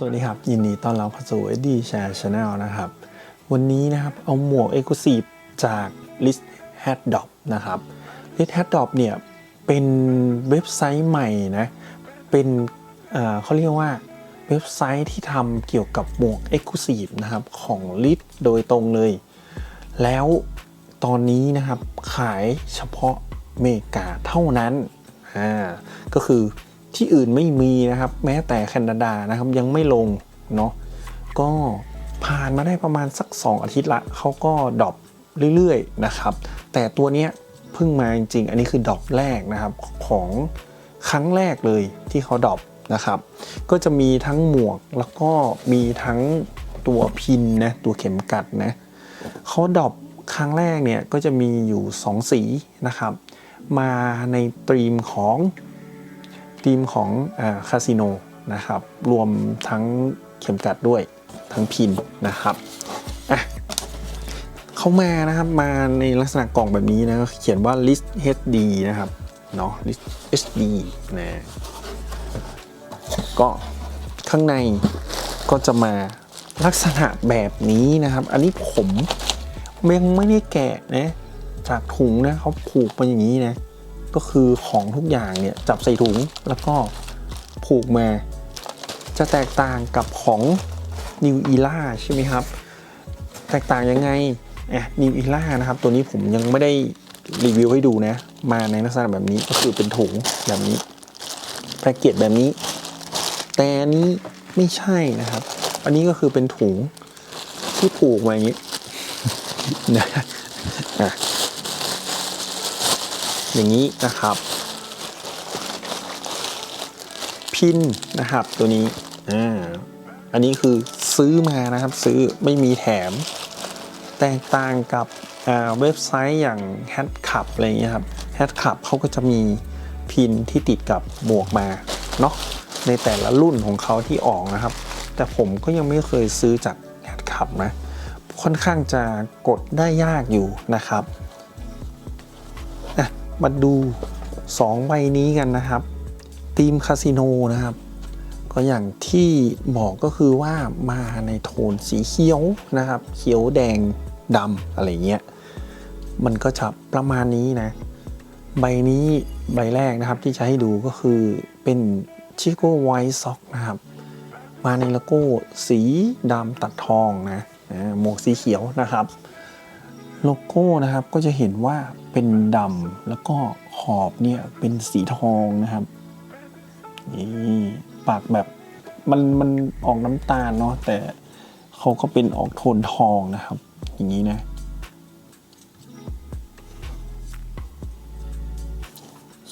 สวัสดีครับ ยินดีต้อนรับเข้าสู่ SD Share Channel นะครับ วันนี้นะครับ เอาหมวก Exclusive จาก List Hat Drop นะครับ List Hat Drop เนี่ย เป็นเว็บไซต์ใหม่นะ เป็นเเขาเรียกว่าเว็บไซต์ที่ทำเกี่ยวกับหมวก Exclusive นะครับ ของ List โดยตรงเลย แล้วตอนนี้นะครับขายเฉพาะเมกาเท่านั้นอ่าก็คือ ที่อื่นไม่มีนะครับ แม้แต่แคนาดานะครับยังไม่ลงเนาะก็ผ่านมาได้ประมาณสัก 2 อาทิตย์ละเขาก็ดรอปเรื่อยๆนะครับ แต่ตัวเนี้ยเพิ่งมาจริงๆ อันนี้คือดรอปแรกนะครับของครั้งแรกเลยที่เขาดรอปนะครับ ก็จะมีทั้งหมวกแล้วก็มีทั้งตัวพินนะตัวเข็มกัดนะเขาดรอปครั้งแรกเนี่ยก็จะมีอยู่ 2 สีนะครับ มาในตรีมของ ทีมของคาสิโนนะครับรวมทั้งเข็มกัดด้วยทั้งพินนะครับอะเข้ามานะครับมาในลักษณะกล่องแบบนี้นะเขียนว่า list HD นะครับเนาะ list HD นะก็ข้างในก็จะมาลักษณะแบบนี้นะครับ อันนี้ผมยังไม่ได้แกะนะจากถุงนะเขาผูกมาอย่างนี้นะ ก็คือของทุกอย่างเนี่ยจับใส่ถุงแล้วก็ผูกมา จะแตกต่างกับของนิวอีล่าใช่ไหมครับ แตกต่างยังไงอะนิวอีล่านะครับ ตัวนี้ผมยังไม่ได้รีวิวให้ดูนะ มาในลักษณะแบบนี้ก็คือเป็นถุงแบบนี้แพ็กเกจแบบนี้ แต่อันนี้ไม่ใช่นะครับ อันนี้ก็คือเป็นถุงที่ผูกมาอย่างนี้นะ อะอย่างนี้นะครับ พินนะครับตัวนี้อ่าอันนี้คือซื้อมานะครับซื้อไม่มีแถม แตกต่างกับอ่าเว็บไซต์อย่าง h a t c l u b อะไรอย่างเงี้ยครับ h a t c l u b เขาก็จะมีพินที่ติดกับหมวกมาเนาะในแต่ละรุ่นของเขาที่ออกนะครับ แต่ผมก็ยังไม่เคยซื้อจาก h a t c l u b นะ ค่อนข้างจะกดได้ยากอยู่นะครับอะ มาดู 2 ใบนี้กันนะครับทีมคาสิโนนะครับ ก็อย่างที่บอกก็คือว่ามาในโทนสีเขียวนะครับ เขียวแดงดำอะไรเงี้ย มันก็จะประมาณนี้นะ ใบนี้ใบแรกนะครับที่จะให้ดูก็คือเป็นชิโก้ไวท์ซ็อกนะครับ มาในโลโก้สีดำตัดทองนะหมวกสีเขียวนะครับ โลโก้นะครับก็จะเห็นว่า เป็นดำแล้วก็ขอบเนี่ยเป็นสีทองนะครับนี่ปากแบบมันมันออกน้ำตาลเนาะแต่เขาก็เป็นออกโทนทองนะครับ อย่างนี้นะ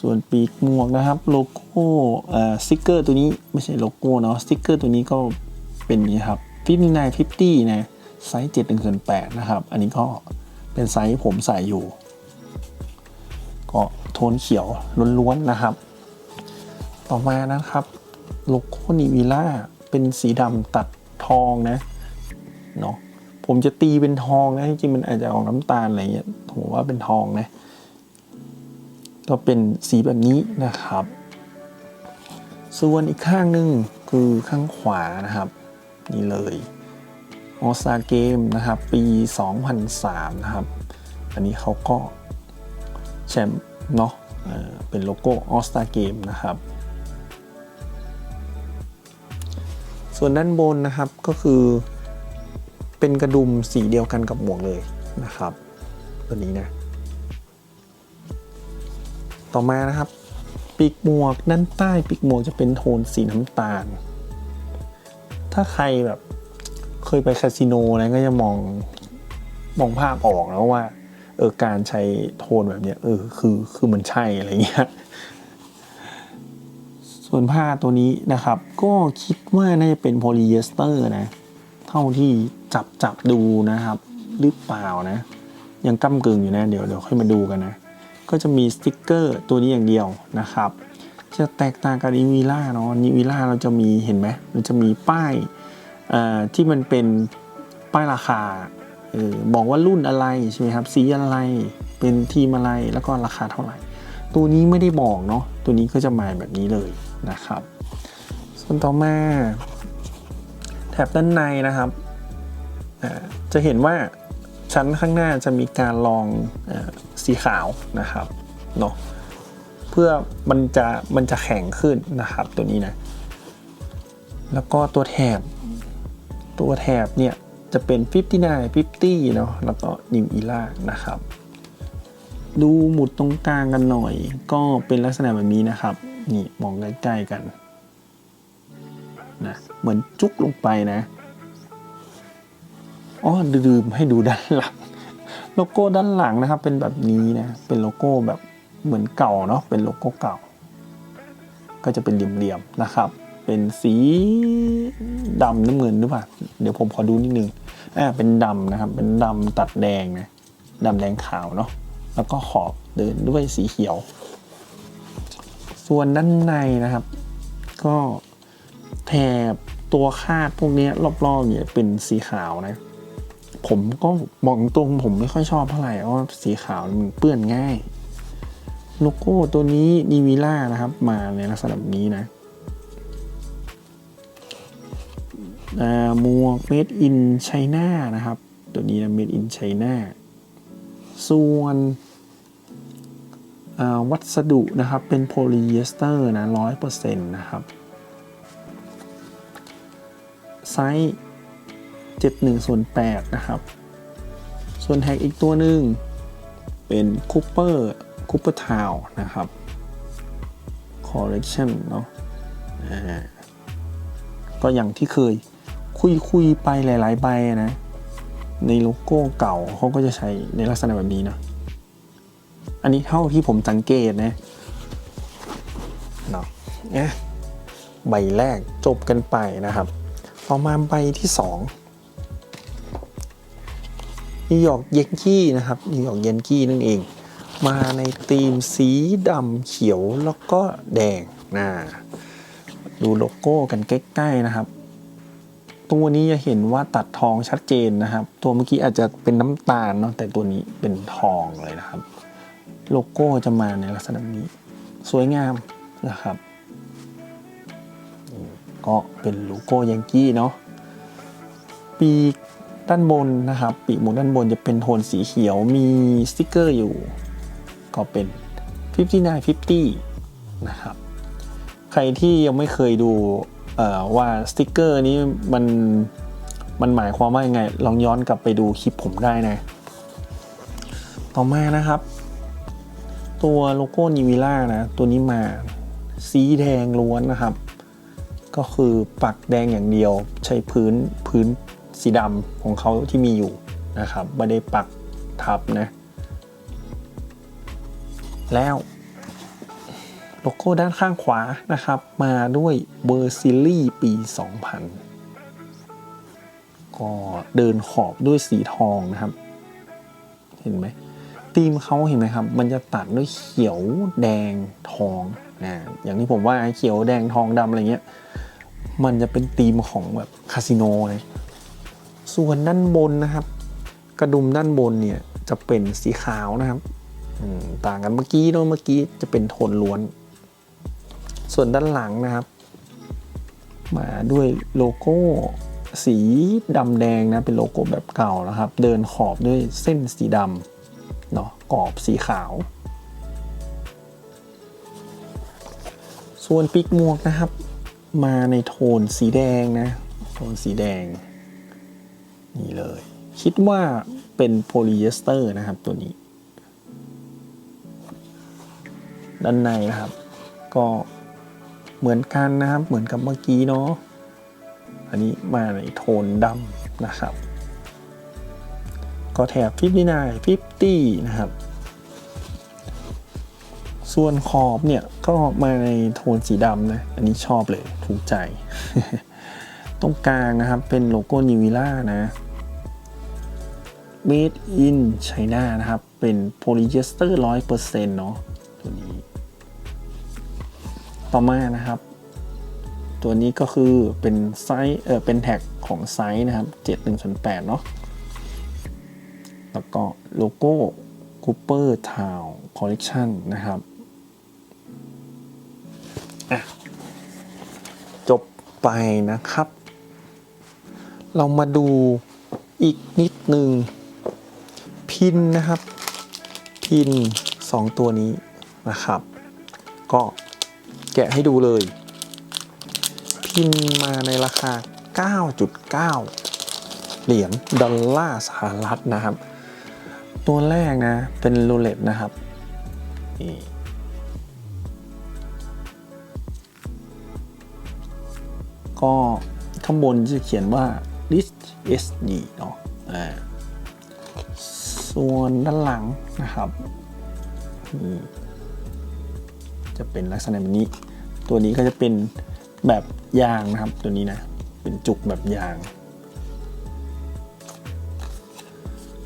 ส่วนปีกหมวกนะครับโลโก้อ่าสติกเกอร์ตัวนี้ไม่ใช่โลโก้เนาะสติกเกอร์ตัวนี้ก็เป็นอย่างนี้ครับ59 50นะไซส์7 1 8นะครับ อันนี้ก็เป็นไซส์ผมใส่อยู่ ก็โทนเขียวล้วนๆนะครับ ต่อมานะครับโลโก้นิวิล่าเป็นสีดำตัดทองนะเนาะผมจะตีเป็นทองนะจริงๆมันอาจจะออกน้ำตาลอะไรเงี้ยผมว่าเป็นทองนะก็เป็นสีแบบนี้นะครับ ส่วนอีกข้างหนึ่งคือข้างขวานะครับ นี่เลยออสตาเกมนะครับ ปี 2003 นะครับ อันนี้เขาก็ แชมป์เนาะเป็นโลโก้ออสตาเกมนะครับ ส่วนด้านบนนะครับก็คือเป็นกระดุมสีเดียวกันกับหมวกเลยนะครับ ตัวนี้นะ ต่อมานะครับปีกหมวกด้านใต้ปีกหมวกจะเป็นโทนสีน้ำตาล ถ้าใครแบบเคยไปคาสิโนนะก็จะมองมองภาพออกแล้วว่า เออการใช้โทนแบบเนี้ยเออคือคือมันใช่อะไรเงี้ยส่วนผ้าตัวนี้นะครับ ก็คิดว่าน่าจะเป็นโพลีเอสเตอร์นะ เท่าที่จับจับดูนะครับ หรือเปล่านะ ยังก้ากึ่งอยู่นะ เดี๋ยวเดี๋ยวค่อยมาดูกันนะ ก็จะมีสติกเกอร์ตัวนี้อย่างเดียวนะครับ จะแตกต่างกับนิวิล่าเนาะนิวิล่าเราจะมีเห็นไหมมันจะมีป้ายอ่าที่มันเป็นป้ายราคา ออบอกว่ารุ่นอะไรใช่ไหมครับสีอะไรเป็นทีมอะไรแล้วก็ราคาเท่าไหร่ ตัวนี้ไม่ได้บอกเนาะตัวนี้ก็จะมาแบบนี้เลยนะครับ ส่วนต่อมาถบด้านในนะครับจะเห็นว่าชั้นข้างหน้าจะมีการลองอสีขาวนะครับเนาะเพื่อมันจะมันจะแข็งขึ้นนะครับตัวนี้นะแล้วก็ตัวแถบตัวแถบเนี่ย จะเป็น 59 50 เนาะแล้วก็ New Era นะครับ ดูหมุดตรงกลางกันหน่อย ก็เป็นลักษณะแบบนี้นะครับ นี่มองใกล้ๆกันนะเหมือนจุกลงไปนะอ๋อลืมให้ดูด้านหลัง โลโก้ด้านหลังนะครับ เป็นแบบนี้นะ เป็นโลโก้แบบเหมือนเก่าเนาะเป็นโลโก้เก่า ก็จะเป็นเหลี่ยมๆนะครับ เป็นสีดำน้ำเงินหรือเปล่า เดี๋ยวผมขอดูนิดนึงอ่าเป็นดำนะครับ เป็นดำตัดแดงนะดำแดงขาวเนาะ แล้วก็ขอบเดินด้วยสีเขียว ส่วนด้านในนะครับ ก็แถบตัวคาดพวกนี้รอบๆเนี่ยเป็นสีขาวนะ ผมก็บอกตรงผมไม่ค่อยชอบเท่าไหร่เพราะว่าสีขาวมันเปื้อนง่าย โลโก้ตัวนี้นีวิล่านะครับ มาในลักษณะแบบนี้นะ หมวก made in China นะครับ ตัวนี้นะ made in China ส่วนวัสดุนะครับเป็นโพลีเอสเตอร์นะร้อยเปอร์เซ็นต์นะครับ ไซส์71ส่วน8นะครับ ส่วนแท็กอีกตัวหนึ่งเป็นคูเปอร์คูเปอร์ทาวนะครับคอลเลกชันเนาะก็อย่างที่เคย คุยคุยไปหลาย ๆ ใบนะ ในโลโก้เก่าเขาก็จะใช้ในลักษณะแบบนี้นะอันนี้เท่าที่ผมสังเกตนะเนาะเนี่ยใบแรกจบกันไปนะครับต่อมาใบที่สองนิวยอร์กเยนกี้นะครับนิวยอร์กเยนกี้นั่นเอง มาในธีมสีดำเขียวแล้วก็แดงนะดูโลโก้กันใกล้ๆนะครับ ตัวนี้จะเห็นว่าตัดทองชัดเจนนะครับ ตัวเมื่อกี้อาจจะเป็นน้ำตาลเนาะแต่ตัวนี้เป็นทองเลยนะครับ โลโก้จะมาในลักษณะนี้ สวยงามนะครับ ก็เป็นโลโก้ยังกี้เนาะปีกด้านบนนะครับ ปีกหมุนด้านบนจะเป็นโทนสีเขียวมีสติกเกอร์อยู่ ก็เป็น 59 50 นะครับ ใครที่ยังไม่เคยดู ว่าสติกเกอร์นี้มันมันหมายความว่ายังไง ลองย้อนกลับไปดูคลิปผมได้นะ ต่อมานะครับ ตัวโลโก้นิวิล่านะ ตัวนี้มาสีแดงล้วนนะครับ ก็คือปักแดงอย่างเดียว ใช้พื้นพื้นสีดำของเขาที่มีอยู่นะครับไม่ได้ปักทับนะ แล้ว โลโก้ด้านข้างขวานะครับ มาด้วยเบอร์ซิลี่ปี 2000 ก็เดินขอบด้วยสีทองนะครับ เห็นไหมธีมเขาเห็นไหมครับ มันจะตัดด้วยเขียวแดงทองนะอย่างที่ผมว่าเขียวแดงทองดำอะไรเงี้ย มันจะเป็นธีมของแบบคาสิโนเลยส่วนด้านบนนะครับ กระดุมด้านบนเนี่ยจะเป็นสีขาวนะครับต่างกันเมื่อกี้เนอะเมื่อกี้จะเป็นโทนล้วน ส่วนด้านหลังนะครับ มาด้วยโลโก้สีดำแดงนะเป็นโลโก้แบบเก่านะครับ เดินขอบด้วยเส้นสีดำเนาะกรอบสีขาว ส่วนปีกหมวกนะครับ มาในโทนสีแดงนะโทนสีแดง นี่เลย คิดว่าเป็นโพลีเอสเตอร์นะครับตัวนี้ ด้านในนะครับ ก็ เหมือนกันนะครับ เหมือนกับเมื่อกี้เนาะอันนี้มาในโทนดำนะครับ ก็แถบ59 50 นะครับ ส่วนขอบเนี่ยก็มาในโทนสีดำนะ อันนี้ชอบเลยถูกใจ ตรงกลางนะครับเป็นโลโก้นิวิล่านะ Made in China นะครับ เป็นโพลีเอสเตอร์100%เนาะตัวนี้ ต่อมานะครับ ตัวนี้ก็คือเป็นไซส์เออเป็นแท็กของไซส์นะครับ7 1 8เนาะแล้วก็โลโก้ Cooper Town Collection นะครับจบไปนะครับ เรามาดูอีกนิดหนึ่งพินนะครับ พิน 2 ตัวนี้นะครับ ก็ แกะให้ดูเลย พินมาในราคา 9.9 เหรียญดอลลาร์สหรัฐนะครับ ตัวแรกนะ เป็นโรเล็ตนะครับนี่ก็ข้างบนจะเขียนว่า list SD เนาะอ่าส่วนด้านหลังนะครับนี่ จะเป็นลักษณะแบบนี้ ตัวนี้ก็จะเป็นแบบยางนะครับ ตัวนี้นะเป็นจุกแบบยาง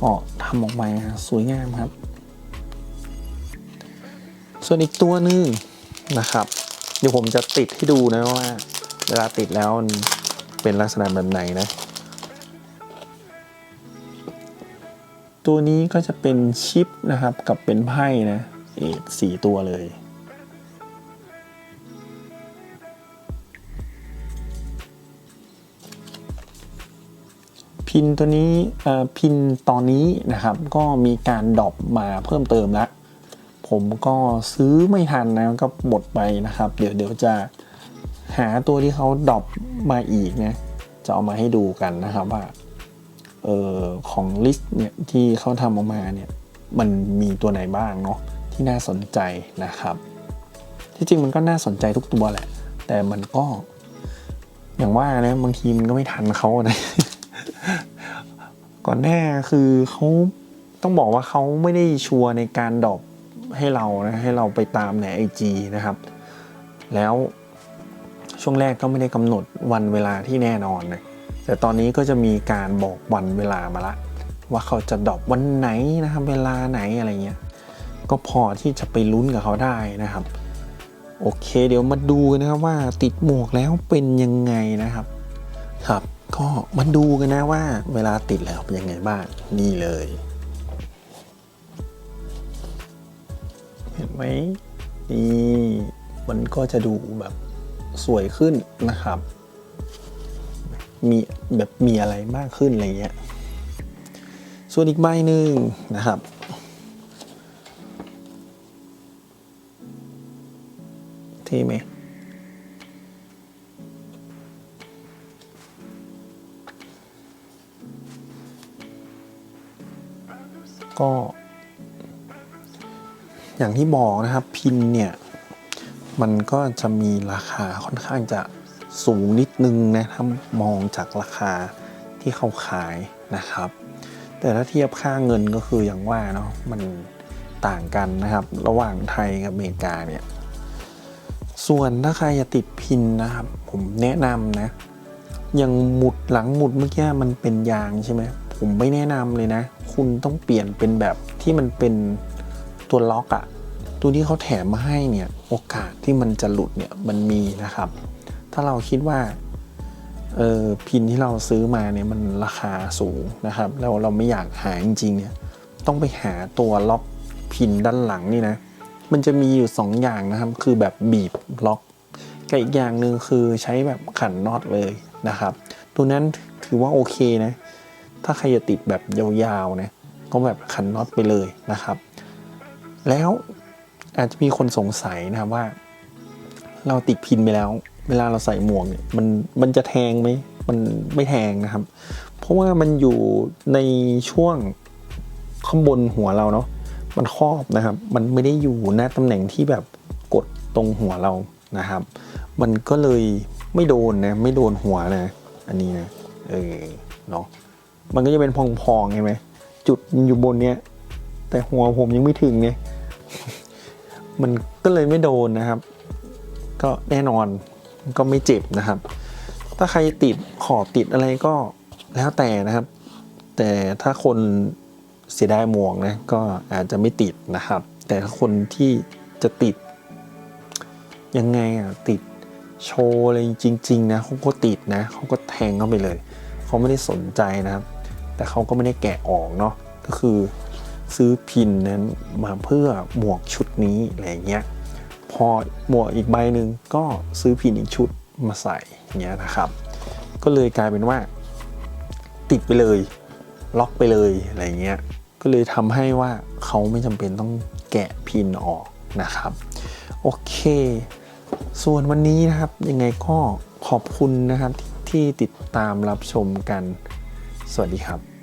ก็ทำออกมาสวยงามครับ ส่วนอีกตัวหนึงนะครับ เดี๋ยวผมจะติดให้ดูนะว่า เวลาติดแล้วเป็นลักษณะแบบไหนนะตัวนี้ก็จะเป็นชิปนะครับกับเป็นไพ่นะเอกสี่ตัวเลย พินตัวนี้พินตอนนี้นะครับ ก็มีการดรอปมาเพิ่มเติมแล้ว ผมก็ซื้อไม่ทันนะก็หมดไปนะครับ เดี๋ยวเดี๋ยวจะหาตัวที่เขาดรอปมาอีกนะจะเอามาให้ดูกันนะครับว่าออของลิสต์เนี่ยที่เขาทำออกมาเนี่ยมันมีตัวไหนบ้างเนาะที่น่าสนใจนะครับ ที่จริงมันก็น่าสนใจทุกตัวแหละ แต่มันก็ อย่างว่านะบางทีมันก็ไม่ทันเขานะ อนหน้าคือเขาต้องบอกว่าเขาไม่ได้ชัวร์ในการดรอปให้เรานะให้เราไปตามในไอจีนะครับ แล้วช่วงแรกก็ไม่ได้กำหนดวันเวลาที่แน่นอนนะแต่ตอนนี้ก็จะมีการบอกวันเวลามาละ ว่าเขาจะดรอปวันไหนนะครับ เวลาไหนอะไรเงี้ยก็พอที่จะไปลุ้นกับเขาได้นะครับ โอเค เดี๋ยวมาดูนะครับว่าติดหมวกแล้วเป็นยังไงนะครับ ครับ ก็มาดูกันนะว่าเวลาติดแล้วเป็นยังไงบ้างนี่เลย เห็นไหมนี่มันก็จะดูแบบสวยขึ้นนะครับ มีแบบมีอะไรมากขึ้นอะไรเงี้ยส่วนอีกใบหนึ่งนะครับเท่ไหม ก็ อย่างที่บอกนะครับพินเนี่ย มันก็จะมีราคาค่อนข้างจะสูงนิดนึงนะถ้ามองจากราคาที่เขาขายนะครับ แต่ถ้าเทียบค่าเงินก็คืออย่างว่าเนาะมันต่างกันนะครับ ระหว่างไทยกับอเมริกาเนี่ย ส่วนถ้าใครจะติดพินนะครับ ผมแนะนำนะอย่างหมุดหลังหมุดเมื่อกี้มันเป็นยางใช่ไหม ผมไม่แนะนำเลยนะ คุณต้องเปลี่ยนเป็นแบบที่มันเป็นตัวล็อกอะตัวที่เขาแถมมาให้เนี่ยโอกาสที่มันจะหลุดเนี่ยมันมีนะครับ ถ้าเราคิดว่าเออพินที่เราซื้อมาเนี่ยมันราคาสูงนะครับ แล้วเราไม่อยากหาจริงๆเนี่ยต้องไปหาตัวล็อกพินด้านหลังนี่นะมันจะมีอยู่ 2 อย่างนะครับ คือแบบบีบล็อกกับอีกอย่างหนึ่งคือใช้แบบขันน็อตเลยนะครับ ตัวนั้นถือว่าโอเคนะ ถ้าใครจะติดแบบยาวๆนะก็แบบขันน็อตไปเลยนะครับ แล้วอาจจะมีคนสงสัยนะครับว่า เราติดพินไปแล้ว เวลาเราใส่หมวกเนี่ยมันมันจะแทงไหมมันไม่แทงนะครับ เพราะว่ามันอยู่ในช่วงข้างบนหัวเราเนาะมันครอบนะครับ มันไม่ได้อยู่หน้าตำแหน่งที่แบบกดตรงหัวเรานะครับ มันก็เลยไม่โดนนะ ไม่โดนหัวนะ อันนี้นะ เออ เนาะ มันก็จะเป็นพองๆใช่ไหมจุดอยู่บนเนี้ยแต่หัวผมยังไม่ถึงเนี่ยมันก็เลยไม่โดนนะครับ ก็แน่นอนก็ไม่เจ็บนะครับ ถ้าใครติดขอบติดอะไรก็แล้วแต่นะครับ แต่ถ้าคนเสียดายหมวกนะก็อาจจะไม่ติดนะครับ แต่ถ้าคนที่จะติด ยังไงอะติดโชว์อะไรจริง ๆ นะเขาก็ติดนะเขาก็แทงเข้าไปเลย เขาไม่ได้สนใจนะครับ แต่เขาก็ไม่ได้แกะออกเนาะก็คือซื้อพินนั้นมาเพื่อหมวกชุดนี้อะไรเงี้ยพอหมวกอีกใบหนึ่งก็ซื้อพินอีกชุดมาใส่เงี้ยนะครับ ก็เลยกลายเป็นว่า ติดไปเลย ล็อกไปเลยอะไรเงี้ยก็เลยทำให้ว่าเขาไม่จำเป็นต้องแกะพินออกนะครับ โอเค ส่วนวันนี้นะครับยังไงก็ขอบคุณนะครับทที่ติดตามรับชมกัน สวัสดีครับ